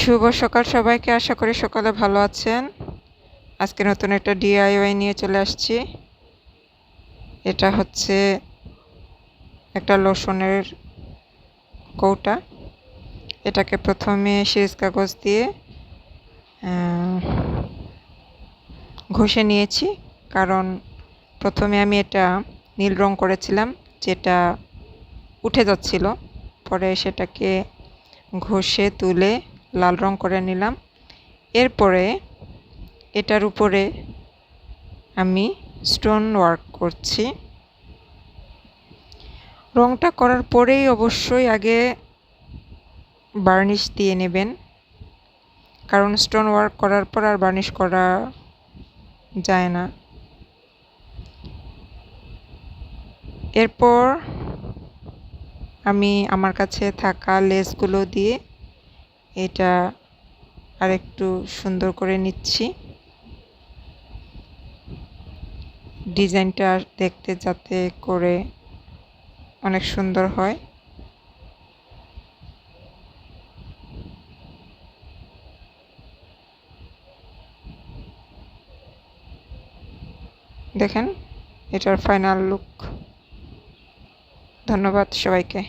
শুভ সকাল সবাইকে। আশা করি সকালে ভালো আছেন। আজকে নতুন একটা ডিআইওয়াই নিয়ে চলে আসছি। এটা হচ্ছে একটা লোশনের কৌটা। এটাকে প্রথমে সিরিজ কাগজ দিয়ে ঘষে নিয়েছি। কারণ প্রথমে আমি এটা নীল রং করেছিলাম, যেটা উঠে যাচ্ছিল। পরে সেটাকে ঘষে তুলে লাল রং করে নিলাম। এরপরে এটার উপরে আমি স্টোন ওয়ার্ক করছি। রংটা করার পরেই অবশ্যই আগে বার্নিশ দিয়ে নেবেন। কারণ স্টোন ওয়ার্ক করার পর আর বার্নিশ করা যায় না। এরপর আমি আমার কাছে থাকা লেসগুলো দিয়ে এটা আর একটু সুন্দর করে নিচ্ছি। ডিজাইনটা দেখতে যাতে করে অনেক সুন্দর হয়। দেখেন, এটার ফাইনাল লুক ধন্যবাদ সবাইকে।